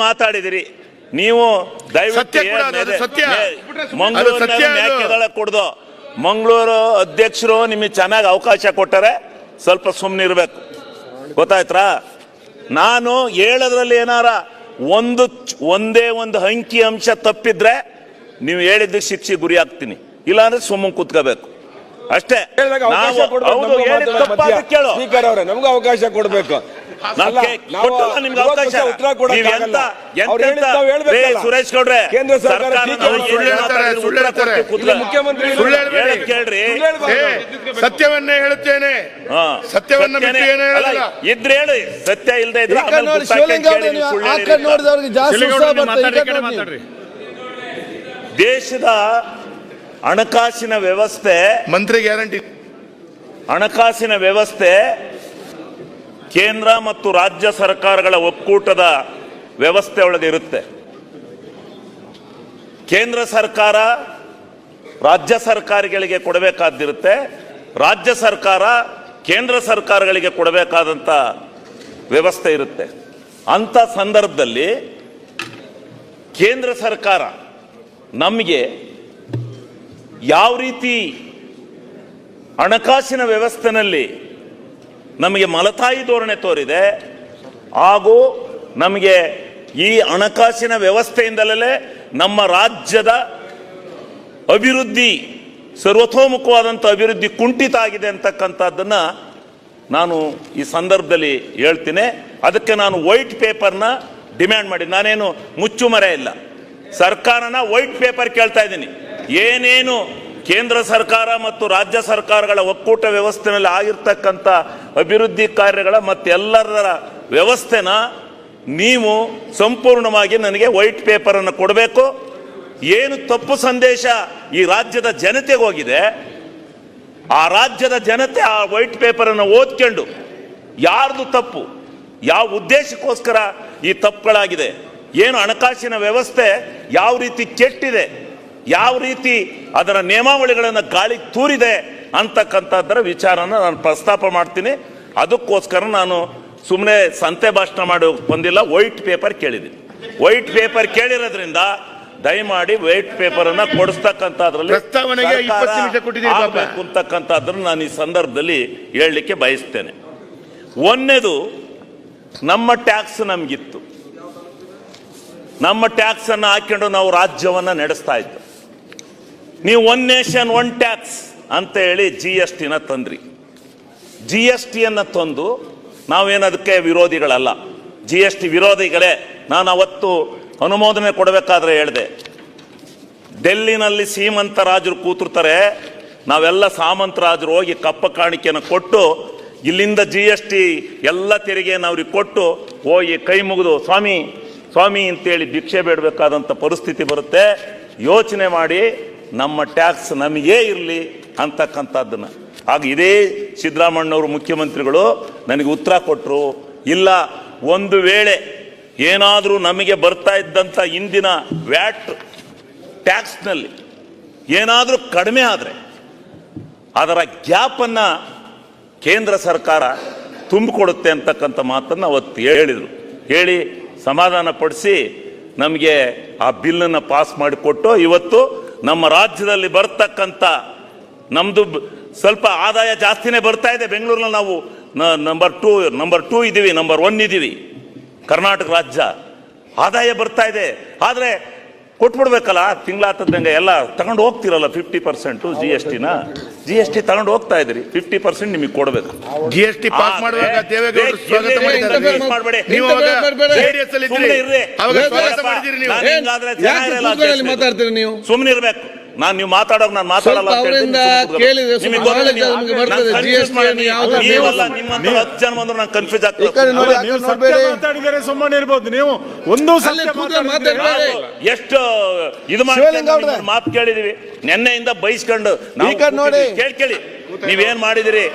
ಮಾತಾಡಿದಿರಿ. ನೀವು ದಯವಿಟ್ಟು ಸತ್ಯ ಕೂಡ ಅದು, ಅದು ಏನ್ ಸತ್ಯ. ಮೇ- ಮಂಗಳೂರಿನ ಅದು. ಸತ್ಯ ಅದು. ಮೇಕೆದಾಳ ಕುಡ್ದು ಮಂಗಳೂರು ಅಧ್ಯಕ್ಷರು ನಿಮಗೆ ಚೆನ್ನಾಗಿ ಅವಕಾಶ ಕೊಟ್ಟರೆ ಸ್ವಲ್ಪ ಸುಮ್ಮನಿರ್ಬೇಕು ಗೊತ್ತಾಯ್ತಾ ನಾನು ಹೇಳೋದ್ರಲ್ಲಿ ಏನಾರ ಒಂದು ಒಂದೇ ಒಂದು ಅಂಕಿ ಅಂಶ ತಪ್ಪಿದ್ರೆ ನೀವು ಹೇಳಿದ್ದು ಶಿಕ್ಷೆ ಗುರಿ ಆಗ್ತೀನಿ. ಇಲ್ಲಾಂದ್ರೆ ಸುಮ್ಮನೆ ಕೂತ್ಕೋಬೇಕು. ಅಷ್ಟೇ. ಕೇಳೋ. ಅವಕಾಶ ಕೊಡ್ಬೇಕು. ನಿಮ್ಗೆ ಅವಕಾಶ. ಸುರೇಶ್ ಗೌಡ್ರೆ, ಕೇಂದ್ರ ಸರ್ಕಾರ ಸರ್ಕಾರ ಟೀಕೆ ನಾವು ಮಾಡ್ತಾರೆ. ಸುಳ್ಳು ಹೇಳ್ತಾರೆ, ಸುಳ್ಳು ಹೇಳ್ತಾರೆ. ಮುಖ್ಯಮಂತ್ರಿ ಸುಳ್ಳು ಹೇಳ್ಬೇಡಿ. ಕೇಳ್ರಿ. ಸತ್ಯವನ್ನೇ ಹೇಳುತ್ತೇನೆ. ಹಾ. ಸತ್ಯವನ್ನ ಇದ್ರೆ ಹೇಳಿ. ಸತ್ಯ ಇಲ್ಲದೆ ಇದ್ರೆ. ದೇಶದ ಹಣಕಾಸಿನ ವ್ಯವಸ್ಥೆ ಮಂತ್ರಿ ಗ್ಯಾರಂಟಿ. ಹಣಕಾಸಿನ ವ್ಯವಸ್ಥೆ ಕೇಂದ್ರ ಮತ್ತು ರಾಜ್ಯ ಸರ್ಕಾರಗಳ ಒಕ್ಕೂಟದ ವ್ಯವಸ್ಥೆ ಒಳಗೆ ಇರುತ್ತೆ. ಕೇಂದ್ರ ಸರ್ಕಾರ ರಾಜ್ಯ ಸರ್ಕಾರಗಳಿಗೆ ಕೊಡಬೇಕಾದಿರುತ್ತೆ ರಾಜ್ಯ ಸರ್ಕಾರ ಕೇಂದ್ರ ಸರ್ಕಾರಗಳಿಗೆ ಕೊಡಬೇಕಾದಂಥ ವ್ಯವಸ್ಥೆ ಇರುತ್ತೆ. ಅಂಥ ಸಂದರ್ಭದಲ್ಲಿ ಕೇಂದ್ರ ಸರ್ಕಾರ ನಮಗೆ ಯಾವ ರೀತಿ ಹಣಕಾಸಿನ ವ್ಯವಸ್ಥೆನಲ್ಲಿ ನಮಗೆ ಮಲತಾಯಿ ಧೋರಣೆ ತೋರಿದೆ. ಹಾಗೂ ನಮಗೆ ಈ ಹಣಕಾಸಿನ ವ್ಯವಸ್ಥೆಯಿಂದಲೇ ನಮ್ಮ ರಾಜ್ಯದ ಅಭಿವೃದ್ಧಿ, ಸರ್ವತೋಮುಖವಾದಂಥ ಅಭಿವೃದ್ಧಿ ಕುಂಠಿತ ಆಗಿದೆ ಅಂತಕ್ಕಂಥದ್ದನ್ನು ನಾನು ಈ ಸಂದರ್ಭದಲ್ಲಿ ಹೇಳ್ತೀನಿ. ಅದಕ್ಕೆ ನಾನು ವೈಟ್ ಪೇಪರ್ನ ಡಿಮ್ಯಾಂಡ್ ಮಾಡಿ. ನಾನೇನು ಮುಚ್ಚುಮರೆ ಇಲ್ಲ. ಸರ್ಕಾರನ ವೈಟ್ ಪೇಪರ್ ಕೇಳ್ತಾ ಇದ್ದೀನಿ. ಏನೇನು ಕೇಂದ್ರ ಸರ್ಕಾರ ಮತ್ತು ರಾಜ್ಯ ಸರ್ಕಾರಗಳ ಒಕ್ಕೂಟ ವ್ಯವಸ್ಥೆನಲ್ಲಿ ಆಗಿರ್ತಕ್ಕಂಥ ಅಭಿವೃದ್ಧಿ ಕಾರ್ಯಗಳ ಮತ್ತೆಲ್ಲರ ವ್ಯವಸ್ಥೆನ ನೀವು ಸಂಪೂರ್ಣವಾಗಿ ನನಗೆ ವೈಟ್ ಪೇಪರನ್ನು ಕೊಡಬೇಕು. ಏನು ತಪ್ಪು ಸಂದೇಶ ಈ ರಾಜ್ಯದ ಜನತೆಗೆ ಹೋಗಿದೆ, ಆ ರಾಜ್ಯದ ಜನತೆ ಆ ವೈಟ್ ಪೇಪರನ್ನು ಓದ್ಕೊಂಡು ಯಾರ್ದು ತಪ್ಪು, ಯಾವ ಉದ್ದೇಶಕ್ಕೋಸ್ಕರ ಈ ತಪ್ಪುಗಳಾಗಿದೆ, ಏನು ಹಣಕಾಸಿನ ವ್ಯವಸ್ಥೆ ಯಾವ ರೀತಿ ಕೆಟ್ಟಿದೆ ಯಾವ ರೀತಿ ಅದರ ನಿಯಮಾವಳಿಗಳನ್ನು ಗಾಳಿ ತೂರಿದೆ ಅಂತಕ್ಕಂಥದ್ದರ ವಿಚಾರನ ನಾನು ಪ್ರಸ್ತಾಪ ಮಾಡ್ತೀನಿ. ಅದಕ್ಕೋಸ್ಕರ ನಾನು ಸುಮ್ಮನೆ ಸಂತೆ ಭಾಷಣ ಮಾಡಿ ಬಂದಿಲ್ಲ ವೈಟ್ ಪೇಪರ್ ಕೇಳಿದ್ದೀನಿ ವೈಟ್ ಪೇಪರ್ ಕೇಳಿರೋದ್ರಿಂದ ದಯಮಾಡಿ ವೈಟ್ ಪೇಪರ್ ಅನ್ನ ಕೊಡಿಸ್ತಕ್ಕಂಥದ್ರಲ್ಲಿ ಪ್ರಸ್ತಾವನೆಗೆ 20 ನಿಮಿಷ ಕೊಟ್ಟಿದ್ದೀರಿ ಪಾಪ. ಆಗ್ಬೇಕು ಅಂತಕ್ಕಂಥದ್ದನ್ನು ನಾನು ಈ ಸಂದರ್ಭದಲ್ಲಿ ಹೇಳಲಿಕ್ಕೆ ಬಯಸ್ತೇನೆ. ಒಂದನೇದು ನಮ್ಮ ಟ್ಯಾಕ್ಸ್ ನಮಗಿತ್ತು. ನಮ್ಮ ಟ್ಯಾಕ್ಸ್ ಅನ್ನು ಹಾಕೊಂಡು ನಾವು ರಾಜ್ಯವನ್ನ ನಡೆಸ್ತಾ ಇದ್ದು ನೀವು ಒನ್ ನೇಷನ್ ಒನ್ ಟ್ಯಾಕ್ಸ್ ಅಂತ ಹೇಳಿ ಜಿ ಎಸ್ ಟಿನ ತಂದ್ರಿ. ಜಿ ಎಸ್ ಟಿಯನ್ನು ತಂದು ನಾವೇನದಕ್ಕೆ ವಿರೋಧಿಗಳಲ್ಲ. ಜಿ ಎಸ್ ಟಿ ವಿರೋಧಿಗಳೇ. ನಾನು ಅವತ್ತು ಅನುಮೋದನೆ ಕೊಡಬೇಕಾದ್ರೆ ಹೇಳಿದೆ. ಡೆಲ್ಲಿನಲ್ಲಿ ಸೀಮಂತ ರಾಜರು ಕೂತಿರ್ತಾರೆ. ನಾವೆಲ್ಲ ಸಾಮಂತ ರಾಜರು ಹೋಗಿ ಕಪ್ಪ ಕಾಣಿಕೆಯನ್ನು ಕೊಟ್ಟು, ಇಲ್ಲಿಂದ ಜಿ ಎಸ್ ಟಿ ಎಲ್ಲ ತೆರಿಗೆಯನ್ನು ಅವ್ರಿಗೆ ಕೊಟ್ಟು ಹೋಗಿ ಕೈ ಮುಗಿದು, ಸ್ವಾಮಿ ಸ್ವಾಮಿ ಅಂತೇಳಿ ಭಿಕ್ಷೆ ಬೇಡಬೇಕಾದಂಥ ಪರಿಸ್ಥಿತಿ ಬರುತ್ತೆ. ಯೋಚನೆ ಮಾಡಿ ನಮ್ಮ ಟ್ಯಾಕ್ಸ್ ನಮಗೇ ಇರಲಿ ಅಂತಕ್ಕಂಥದ್ದನ್ನು. ಆಗ ಇದೇ ಸಿದ್ದರಾಮಣ್ಣವರು ಮುಖ್ಯಮಂತ್ರಿಗಳು ನನಗೆ ಉತ್ತರ ಕೊಟ್ಟರು ಇಲ್ಲ, ಒಂದು ವೇಳೆ ಏನಾದರೂ ನಮಗೆ ಬರ್ತಾ ಇದ್ದಂಥ ಇಂದಿನ ವ್ಯಾಟ್ ಟ್ಯಾಕ್ಸ್ನಲ್ಲಿ ಏನಾದರೂ ಕಡಿಮೆ ಆದರೆ ಅದರ ಗ್ಯಾಪನ್ನು ಕೇಂದ್ರ ಸರ್ಕಾರ ತುಂಬಿಕೊಡುತ್ತೆ ಅಂತಕ್ಕಂಥ ಮಾತನ್ನು ಅವತ್ತು ಹೇಳಿದರು. ಹೇಳಿ ಸಮಾಧಾನ ಪಡಿಸಿ ನಮಗೆ ಆ ಬಿಲ್ಲನ್ನು ಪಾಸ್ ಮಾಡಿಕೊಟ್ಟು ಇವತ್ತು ನಮ್ಮ ರಾಜ್ಯದಲ್ಲಿ ಬರ್ತಕ್ಕಂತ ನಮ್ಮದು ಸ್ವಲ್ಪ ಆದಾಯ ಜಾಸ್ತಿನೇ ಬರ್ತಾ ಇದೆ. ಬೆಂಗಳೂರಿನಲ್ಲಿ ನಾವು ನಂಬರ್ ಟೂ ನಂಬರ್ ಟೂ ಇದ್ದೀವಿ ನಂಬರ್ ಒನ್ ಇದ್ದೀವಿ ಕರ್ನಾಟಕ ರಾಜ್ಯ ಆದಾಯ ಬರ್ತಾ ಇದೆ. ಆದರೆ ಕೊಟ್ಬಿಡ್ಬೇಕಲ್ಲ ತಿಂಗಳಾತದಂಗೆ ಎಲ್ಲ ತಗೊಂಡು ಹೋಗ್ತಿರಲ್ಲ ಫಿಫ್ಟಿ ಪರ್ಸೆಂಟ್ ಜಿ ಎಸ್ ಟಿನ ಜಿ ಎಸ್ ಟಿ ತಗೊಂಡು ಹೋಗ್ತಾ ಇದ್ರಿ ಫಿಫ್ಟಿ ಪರ್ಸೆಂಟ್ ನಿಮಗೆ ಕೊಡಬೇಕು. ಜಿ ಎಸ್ ಟಿ ಪಾಸ್ ಮಾಡುವಾಗ ದೇವೇಗೌಡರು ಸ್ವಾಗತ ಮಾಡಿದ್ದಾರೆ. ನೀವು ಅವಾಗ ಜೆಡಿಎಸ್ ಅಲ್ಲಿ ಇದ್ರಿ ಅವಾಗ ಸ್ವಾಗತ ಮಾಡಿದಿರಿ ನೀವು. ಸುಮ್ಮನೆ ಇರ್ಬೇಕು. ನಾನು ನೀವು ಮಾತಾಡೋ ನಾನು ಮಾತಾಡಲ್ಲ ನಿಮ್ಮಂತ ಹತ್ತು ಜನ ಬಂದ್ರು ನಾನು ಕನ್ಫ್ಯೂಸ್ ಆಗ್ತದೆ ಸುಮ್ಮನೆ ಇರ್ಬೋದು ನೀವು. ಒಂದು. ಎಷ್ಟು ಇದು. ಮಾಡಿ ಮಾತು ಕೇಳಿದೀವಿ. ನೆನ್ನೆಯಿಂದ ಬೈಸ್ಕೊಂಡು ನೋಡಿ. ಕೇಳಿ ಕೇಳಿ. ನೀವೇನ್ ಮಾಡಿದಿರಿ?